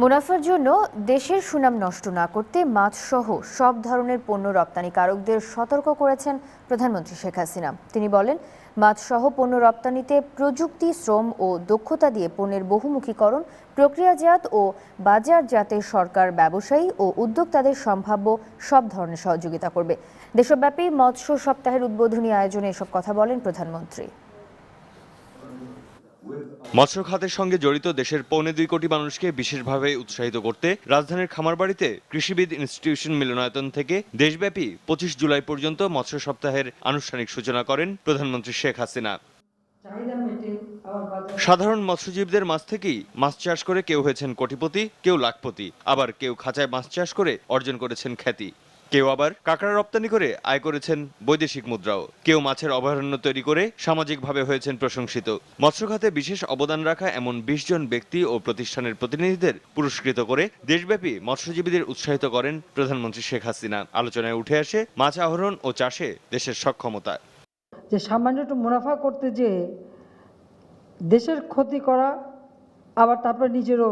মুনাফার জন্য দেশের সুনাম নষ্ট না করতে মাছসহ সব ধরনের পণ্য রপ্তানিকারকদের সতর্ক করেছেন প্রধানমন্ত্রী শেখ হাসিনা। তিনি বলেন, মাছসহ পণ্য রপ্তানিতে প্রযুক্তি, শ্রম ও দক্ষতা দিয়ে পণ্যের বহুমুখীকরণ, প্রক্রিয়াজাত ও বাজারজাতে সরকার ব্যবসায়ী ও উদ্যোক্তাদের সম্ভাব্য সব ধরনের সহযোগিতা করবে। দেশব্যাপী মৎস্য সপ্তাহের উদ্বোধনী আয়োজনে এসব কথা বলেন প্রধানমন্ত্রী। মৎস্য খাতের সঙ্গে জড়িত দেশের পৌনে দুই কোটি মানুষকে বিশেষভাবে উৎসাহিত করতে রাজধানীর খামারবাড়িতে কৃষিবিদ ইনস্টিটিউশন মিলনায়তন থেকে দেশব্যাপী পঁচিশ জুলাই পর্যন্ত মৎস্য সপ্তাহের আনুষ্ঠানিক সূচনা করেন প্রধানমন্ত্রী শেখ হাসিনা। সাধারণ মৎস্যজীবীদের মাছ থেকেই মাছ চাষ করে কেউ হয়েছেন কোটিপতি, কেউ লাখপতি। আবার কেউ খাঁচায় মাছ চাষ করে অর্জন করেছেন খ্যাতি। কেউ আবার কাঁকড়া রপ্তানি করে আয় করেছেন বৈদেশিক মুদ্রাও। কেউ মাছের অভয়ারণ্য তৈরি করে সামাজিকভাবে হয়েছেন প্রশংসিত। মৎস্য খাতে বিশেষ অবদান রাখা এমন বিশ জন ব্যক্তি ও প্রতিষ্ঠানের প্রতিনিধিদের পুরস্কৃত করে দেশব্যাপী মৎস্যজীবীদের উৎসাহিত করেন প্রধানমন্ত্রী শেখ হাসিনা। আলোচনায় উঠে আসে মাছ আহরণ ও চাষে দেশের সক্ষমতা। যে সামান্য একটু মুনাফা করতে যে দেশের ক্ষতি করা, আবার তারপর নিজেরও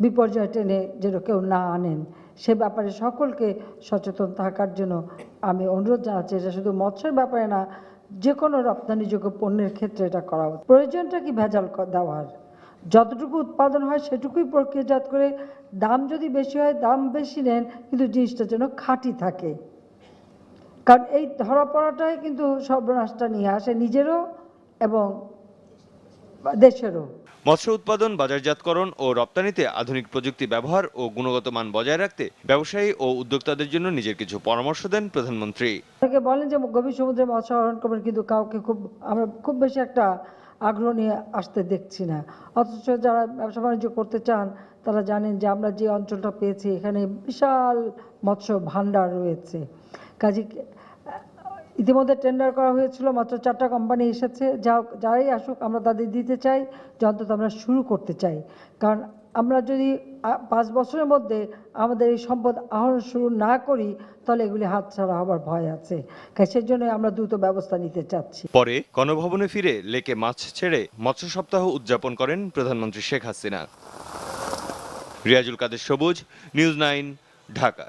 বিপর্যয় টেনে যেন কেউ না আনেন। সে ব্যাপারে সকলকে সচেতন থাকার জন্য আমি অনুরোধ জানাচ্ছি, এটা শুধু মৎস্যের ব্যাপারে না যে কোনো রপ্তানিযোগ্য পণ্যের ক্ষেত্রে এটা করা উচিত। প্রয়োজনটা কি ভেজাল দেওয়ার? যতটুকু উৎপাদন হয় সেটুকুই প্রক্রিয়াজাত করে দাম যদি বেশি হয়, দাম বেশি নেন, কিন্তু জিনিসটা যেন খাঁটি থাকে। কারণ এই ধরা পড়াটাই কিন্তু সর্বনাশটা নিয়ে আসে নিজেরও এবং দেশেরও। মৎস্য উৎপাদন, বাজারজাতকরণ ও রপ্তানিতে আধুনিক প্রযুক্তি ব্যবহার ও গুণগত মান বজায় রাখতে ব্যবসায়ী ও উদ্যোক্তাদের জন্য নিজের কিছু পরামর্শ দেন প্রধানমন্ত্রী। অনেকে বলেন যে গভীর সমুদ্রে মৎস্য আহরণ করবেন কিন্তু কাউকে খুব, আমরা খুব বেশি একটা আগ্রহ নিয়ে আসতে দেখছি না। অথচ যারা ব্যবসা বাণিজ্য করতে চান, তারা জানেন যে আমরা যে অঞ্চলটা পেয়েছি, এখানে বিশাল মৎস্য ভাণ্ডার রয়েছে। কাজে ইতিমধ্যে টেন্ডার করা হয়েছিল, মাত্র চারটা কোম্পানি এসেছে যা যারাই আসুক, আমরা তাদের দিতে চাই, যে অন্তত আমরা শুরু করতে চাই। কারণ আমরা যদি পাঁচ বছরের মধ্যে আমাদের এই সম্পদ আহরণ শুরু না করি, তাহলে এগুলি হাতছাড়া হবার ভয় আছে। কাজে সেজন্য আমরা দ্রুত ব্যবস্থা নিতে চাচ্ছি। পরে গণভবনে ফিরে লেকে মাছ ছেড়ে মৎস্য সপ্তাহ উদযাপন করেন প্রধানমন্ত্রী শেখ হাসিনা। রিয়াজুল কাদের সবুজ, নিউজ নাইন, ঢাকা।